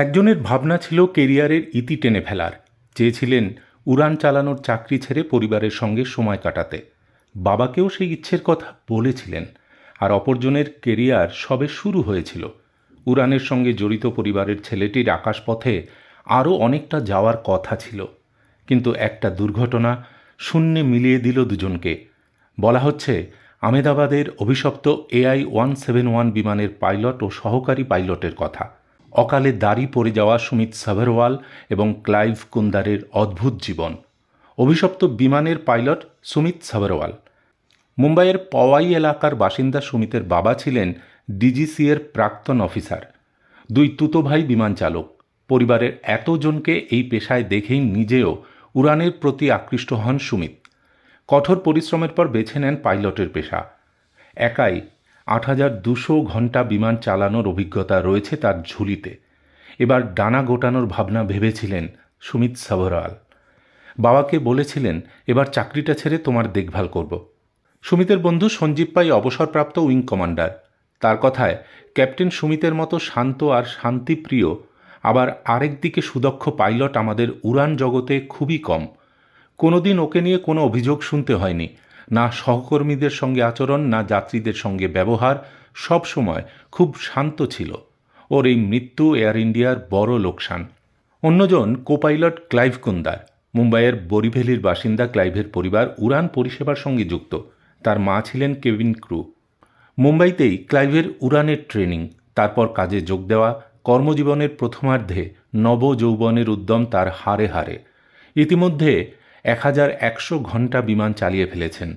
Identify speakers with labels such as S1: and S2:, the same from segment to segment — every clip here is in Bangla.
S1: একজনের ভাবনা ছিল কেরিয়ারের ইতি টেনে ফেলার। চেয়েছিলেন উড়ান চালানোর চাকরি ছেড়ে পরিবারের সঙ্গে সময় কাটাতে। বাবাকেও সেই ইচ্ছের কথা বলেছিলেন। আর অপরজনের কেরিয়ার সবে শুরু হয়েছিল। উড়ানের সঙ্গে জড়িত পরিবারের ছেলেটির আকাশপথে আরও অনেকটা যাওয়ার কথা ছিল। কিন্তু একটা দুর্ঘটনা শূন্যে মিলিয়ে দিল দুজনকে। বলা হচ্ছে আমেদাবাদের অভিশপ্ত এআই ওয়ান সেভেন ওয়ান বিমানের পাইলট ও সহকারী পাইলটের কথা। অকালে দাড়ি পড়ে যাওয়া সুমিত সাভারওয়াল এবং ক্লাইভ কুন্দারের অদ্ভুত জীবন। অভিশপ্ত বিমানের পাইলট সুমিত সাভারওয়াল। মুম্বাইয়ের পওয়াই এলাকার বাসিন্দা সুমিতের বাবা ছিলেন ডিজিসিএর প্রাক্তন অফিসার। দুই তুতো ভাই বিমান চালক। পরিবারের এতজনকে এই পেশায় দেখেই নিজেও উড়ানের প্রতি আকৃষ্ট হন সুমিত। কঠোর পরিশ্রমের পর বেছে নেন পাইলটের পেশা। একাই আট হাজার দুশো ঘণ্টা বিমান চালানোর অভিজ্ঞতা রয়েছে তার ঝুলিতে। এবার ডানা গোটানোর ভাবনা ভেবেছিলেন সুমিত সাভরাল। বাবাকে বলেছিলেন, এবার চাকরিটা ছেড়ে তোমার দেখভাল করব। সুমিতের বন্ধু সঞ্জীব পাই অবসরপ্রাপ্ত উইং কমান্ডার। তার কথায়, ক্যাপ্টেন সুমিতের মতো শান্ত আর শান্তিপ্রিয়, আবার আরেক দিকে সুদক্ষ পাইলট আমাদের উড়ান জগতে খুবই কম। কোনোদিন ওকে নিয়ে কোনো অভিযোগ শুনতে হয়নি। না সহকর্মীদের সঙ্গে আচরণ, না যাত্রীদের সঙ্গে ব্যবহার, সব সময় খুব শান্ত ছিল। ওর এই মৃত্যু এয়ার ইন্ডিয়ার বড় লোকসান। অন্যজন কোপাইলট ক্লাইভ কুন্দার, মুম্বাইয়ের বরিভেলির বাসিন্দা ক্লাইভের পরিবার উড়ান পরিষেবার সঙ্গে যুক্ত। তার মা ছিলেন কেভিন ক্রু। মুম্বাইতেই ক্লাইভের উড়ানের ট্রেনিং, তারপর কাজে যোগ দেওয়া, কর্মজীবনের প্রথমার্ধে নব যৌবনের উদ্যম তার হারে হারে। ইতিমধ্যে এক হাজার একশো ঘণ্টা বিমান চালিয়ে ফেলেছেন।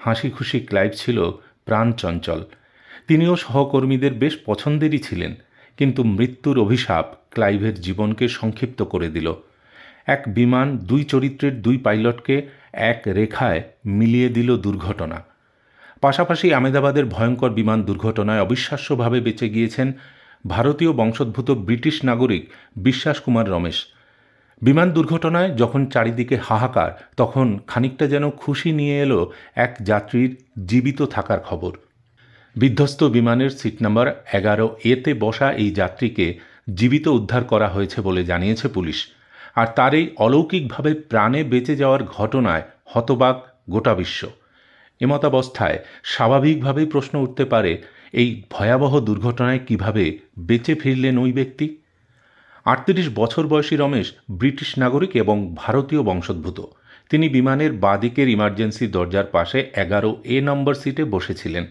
S1: হাসি খুশি ক্লাইভ ছিল প্রাণ চঞ্চল। তিনিও সহকর্মীদের বেশ পছন্দেরই ছিলেন, কিন্তু মৃত্যুর অভিশাপ ক্লাইভের জীবনকে সংক্ষিপ্ত করে দিল। এক বিমান দুই চরিত্রের দুই পাইলটকে এক রেখায় মিলিয়ে দিল দুর্ঘটনা। পাশাপাশি আমেদাবাদের ভয়ঙ্কর বিমান দুর্ঘটনায় অবিশ্বাস্যভাবে বেঁচে গিয়েছেন ভারতীয় বংশোদ্ভূত ব্রিটিশ নাগরিক বিশ্বাস কুমার রমেশ। বিমান দুর্ঘটনায় যখন চারিদিকে হাহাকার, তখন খানিকটা যেন খুশি নিয়ে এলো এক যাত্রীর জীবিত থাকার খবর। বিধ্বস্ত বিমানের সিট নাম্বার এগারো এতে বসা এই যাত্রীকে জীবিত উদ্ধার করা হয়েছে বলে জানিয়েছে পুলিশ। আর তার এই অলৌকিকভাবে প্রাণে বেঁচে যাওয়ার ঘটনায় হতবাক গোটা বিশ্ব। এমতাবস্থায় স্বাভাবিকভাবেই প্রশ্ন উঠতে পারে, এই ভয়াবহ দুর্ঘটনায় কীভাবে বেঁচে ফিরলেন ওই ব্যক্তি? আটত্রিশ বছর বয়সী রমেশ ব্রিটিশ নাগরিক এবং ভারতীয় বংশোদ্ভূত। তিনি বিমানের বাদিকের ইমার্জেন্সি দরজার পাশে এগারো এ নম্বর সিটে বসেছিলেন।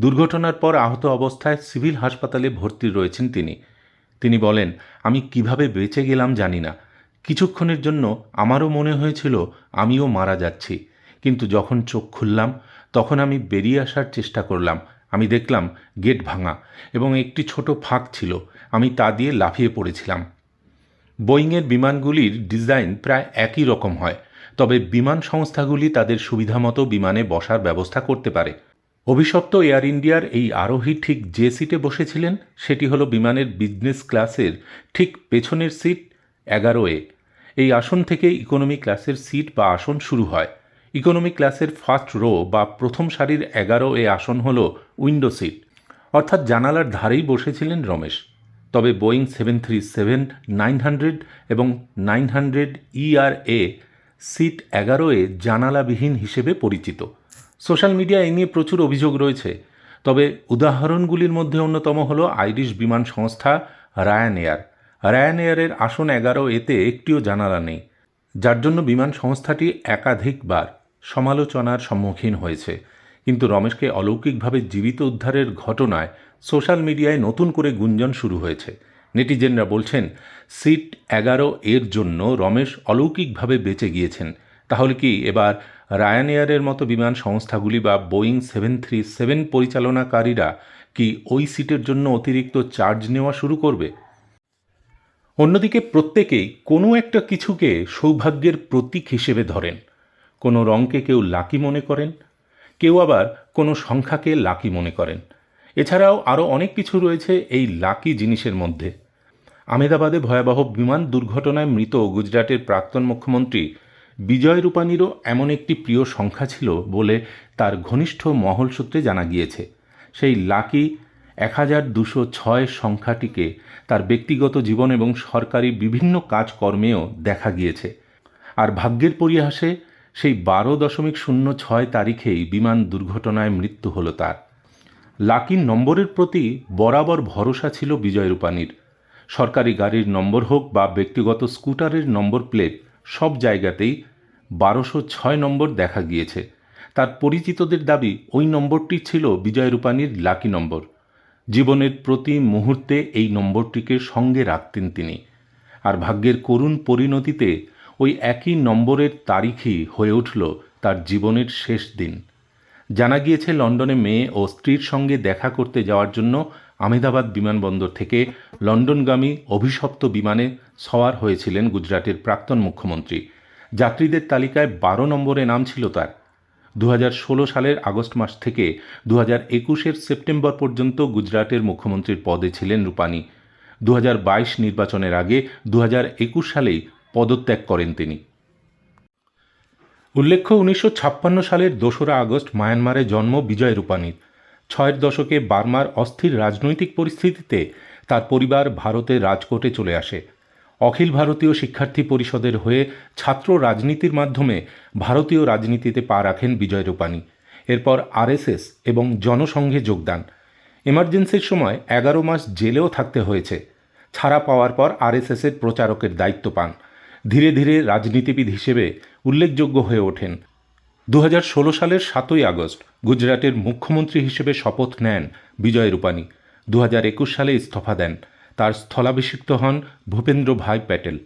S1: দুর্ঘটনার পর আহত অবস্থায় সিভিল হাসপাতালে ভর্তি রয়েছেন তিনি। তিনি বলেন, আমি কীভাবে বেঁচে গেলাম জানি না। কিছুক্ষণের জন্য আমারও মনে হয়েছিল আমিও মারা যাচ্ছি। কিন্তু যখন চোখ খুললাম, তখন আমি বেরিয়ে আসার চেষ্টা করলাম। আমি দেখলাম গেট ভাঙা এবং একটি ছোট ফাঁক ছিল। আমি তা দিয়ে লাফিয়ে পড়েছিলাম। বোয়িংয়ের বিমানগুলির ডিজাইন প্রায় একই রকম হয়, তবে বিমান সংস্থাগুলি তাদের সুবিধামতো বিমানে বসার ব্যবস্থা করতে পারে। অভিশপ্ত এয়ার ইন্ডিয়ার এই আরোহী ঠিক যে সিটে বসেছিলেন, সেটি হলো বিমানের বিজনেস ক্লাসের ঠিক পেছনের সিট এগারো এ। এই আসন থেকে ইকোনমি ক্লাসের সিট বা আসন শুরু হয়। ইকোনমি ক্লাসের ফার্স্ট রো বা প্রথম সারির এগারো এ আসন হল উইন্ডো সিট অর্থাৎ জানালার ধারেই বসেছিলেন রমেশ। তবে Boeing seven three seven nine hundred এবং নাইন হান্ড্রেড ইআর এ সিট এগারো এ জানালাবিহীন হিসেবে পরিচিত। সোশ্যাল মিডিয়া এ নিয়ে প্রচুর অভিযোগ রয়েছে। তবে উদাহরণগুলির মধ্যে অন্যতম হল আইরিশ বিমান সংস্থা রায়ান এয়ার রায়ান এয়ারের আসন এগারো এতে একটিও জানালা নেই, যার জন্য বিমান সংস্থাটি একাধিকবার সমালোচনার সম্মুখীন হয়েছে। কিন্তু রমেশকে অলৌকিকভাবে জীবিত উদ্ধারের ঘটনায় সোশ্যাল মিডিয়ায় নতুন করে গুঞ্জন শুরু হয়েছে। নেটিজেনরা বলছেন, সিট এগারো এর জন্য রমেশ অলৌকিকভাবে বেঁচে গিয়েছেন। তাহলে কি এবার রায়ান এয়ারের মতো বিমান সংস্থাগুলি বা বোয়িং সেভেন থ্রি সেভেন পরিচালনাকারীরা কি ওই সিটের জন্য অতিরিক্ত চার্জ নেওয়া শুরু করবে? অন্যদিকে প্রত্যেকেই কোনো একটা কিছুকে সৌভাগ্যের প্রতীক হিসেবে ধরেন। কোনো রঙকে কেউ লাকি মনে করেন, কেউ আবার কোনো সংখ্যাকে লাকি মনে করেন। এছাড়াও আরও অনেক কিছু রয়েছে এই লাকি জিনিসের মধ্যে। আমেদাবাদে ভয়াবহ বিমান দুর্ঘটনায় মৃত গুজরাটের প্রাক্তন মুখ্যমন্ত্রী বিজয় রূপানীরও এমন একটি প্রিয় সংখ্যা ছিল বলে তার ঘনিষ্ঠ মহল সূত্রে জানা গিয়েছে। সেই লাকি এক হাজার দুশো ছয় সংখ্যাটিকে তার ব্যক্তিগত জীবন এবং সরকারি বিভিন্ন কাজকর্মেও দেখা গিয়েছে। আর ভাগ্যের পরিহাসে সেই বারো দশমিক শূন্য ছয় তারিখেই বিমান দুর্ঘটনায় মৃত্যু হলো তার। লাকির নম্বরের প্রতি বরাবর ভরসা ছিল বিজয় রূপানীর। সরকারি গাড়ির নম্বর হোক বা ব্যক্তিগত স্কুটারের নম্বর প্লেট, সব জায়গাতেই বারোশো ছয় নম্বর দেখা গিয়েছে। তার পরিচিতদের দাবি, ওই নম্বরটি ছিল বিজয় রূপানীর লাকি নম্বর। জীবনের প্রতি মুহূর্তে এই নম্বরটিকে সঙ্গে রাখতেন তিনি। আর ভাগ্যের করুণ পরিণতিতে ওই একই নম্বরের তারিখই হয়ে উঠল তার জীবনের শেষ দিন। জানা গিয়েছে, লন্ডনে মেয়ে ও স্ত্রীর সঙ্গে দেখা করতে যাওয়ার জন্য আমেদাবাদ বিমানবন্দর থেকে লন্ডনগামী অভিশপ্ত বিমানে সওয়ার হয়েছিলেন গুজরাটের প্রাক্তন মুখ্যমন্ত্রী। যাত্রীদের তালিকায় বারো নম্বরে নাম ছিল তার। দু হাজার ষোলো সালের আগস্ট মাস থেকে দু হাজার একুশের সেপ্টেম্বর পর্যন্ত গুজরাটের মুখ্যমন্ত্রীর পদে ছিলেন রূপানী। দু নির্বাচনের আগে দু হাজার একুশ সালেই পদত্যাগ করেন তিনি। উল্লেখ্য, উনিশশো ছাপ্পান্ন সালের দোসরা আগস্ট মায়ানমারে জন্ম বিজয় রূপানীর। ছয়ের দশকে বার্মার অস্থির রাজনৈতিক পরিস্থিতিতে তার পরিবার ভারতে রাজকোটে চলে আসে। অখিল ভারতীয় শিক্ষার্থী পরিষদের হয়ে ছাত্র রাজনীতির মাধ্যমে ভারতীয় রাজনীতিতে পা রাখেন বিজয় রূপানী। এরপর আরএসএস এবং জনসংঘে যোগদান। এমার্জেন্সির সময় এগারো মাস জেলেও থাকতে হয়েছে। ছাড়া পাওয়ার পর আরএসএসের প্রচারকের দায়িত্ব পান। ধীরে ধীরে রাজনীতিবিদ হিসেবে উল্লেখযোগ্য হয়ে ওঠেন। দু হাজার ষোলো সালের সাতই আগস্ট গুজরাটের মুখ্যমন্ত্রী হিসেবে শপথ নেন বিজয় রূপানী। দু হাজার একুশ সালে ইস্তফা দেন। তার স্থলাভিষিক্ত হন ভূপেন্দ্র ভাই প্যাটেল।